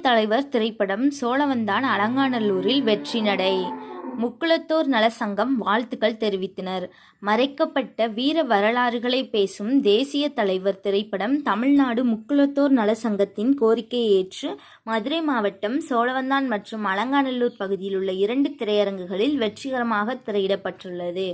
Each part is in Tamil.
தலைவர் திரைப்படம் சோழவந்தான் அலங்காநல்லூரில் வெற்றி நடை. முக்குளத்தோர் நலசங்கம் வாழ்த்துக்கள் தெரிவித்தனர். மறைக்கப்பட்ட வீர வரலாறுகளை பேசும் தேசிய தலைவர் திரைப்படம் தமிழ்நாடு முக்குளத்தோர் நலசங்கத்தின் கோரிக்கையை ஏற்று மதுரை மாவட்டம் சோழவந்தான் மற்றும் அலங்காநல்லூர் பகுதியில் உள்ள இரண்டு திரையரங்குகளில் வெற்றிகரமாக திரையிடப்பட்டுள்ளது.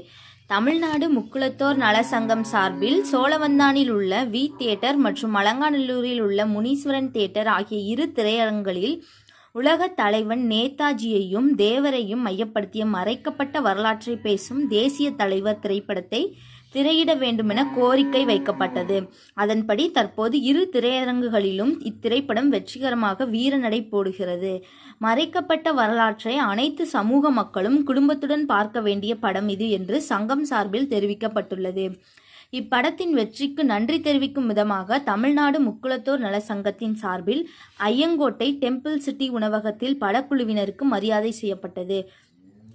தமிழ்நாடு முக்குளத்தோர் நலசங்கம் சார்பில் சோழவந்தானில் உள்ள வி தியேட்டர் மற்றும் அலங்காநல்லூரில் உள்ள முனீஸ்வரன் தியேட்டர் ஆகிய இரு திரையரங்களில் உலகத் தலைவன் நேதாஜியையும் தேவரையும் மையப்படுத்திய மறைக்கப்பட்ட வரலாற்றை பேசும் தேசிய தலைவர் திரைப்படத்தை திரையிட வேண்டுமென கோரிக்கை வைக்கப்பட்டது. அதன்படி தற்போது இரு திரையரங்குகளிலும் இத்திரைப்படம் வெற்றிகரமாக வீரநடை போடுகிறது. மறைக்கப்பட்ட வரலாற்றை அனைத்து சமூக மக்களும் குடும்பத்துடன் பார்க்க வேண்டிய படம் இது என்று சங்கம் சார்பில் தெரிவிக்கப்பட்டுள்ளது. இப்படத்தின் வெற்றிக்கு நன்றி தெரிவிக்கும் விதமாக தமிழ்நாடு முக்குளத்தோர் நல சங்கத்தின் சார்பில் ஐயங்கோட்டை டெம்பிள் சிட்டி உணவகத்தில் படக்குழுவினருக்கு மரியாதை செய்யப்பட்டது.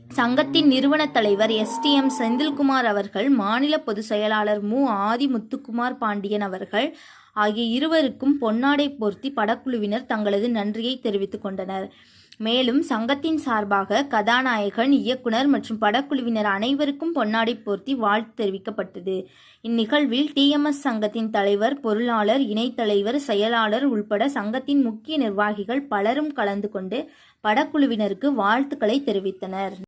சங்கத்தின் நிறுவன தலைவர் எஸ்டிஎம் செந்தில்குமார் அவர்கள் மாநில பொதுச் செயலாளர் மு. ஆதி முத்துக்குமார் பாண்டியன் அவர்கள் ஆகிய இருவருக்கும் பொன்னாடை போர்த்தி படக்குழுவினர் தங்களது நன்றியை தெரிவித்துக் கொண்டனர். மேலும் சங்கத்தின் சார்பாக கதாநாயகன் இயக்குனர் மற்றும் படக்குழுவினர் அனைவருக்கும் பொன்னாடை போர்த்தி வாழ்த்து தெரிவிக்கப்பட்டது. இந்நிகழ்வில் டிஎம்எஸ் சங்கத்தின் தலைவர் பொருளாளர் இணைத்தலைவர் செயலாளர் உள்பட சங்கத்தின் முக்கிய நிர்வாகிகள் பலரும் கலந்து கொண்டு படக்குழுவினருக்கு வாழ்த்துக்களை தெரிவித்தனர்.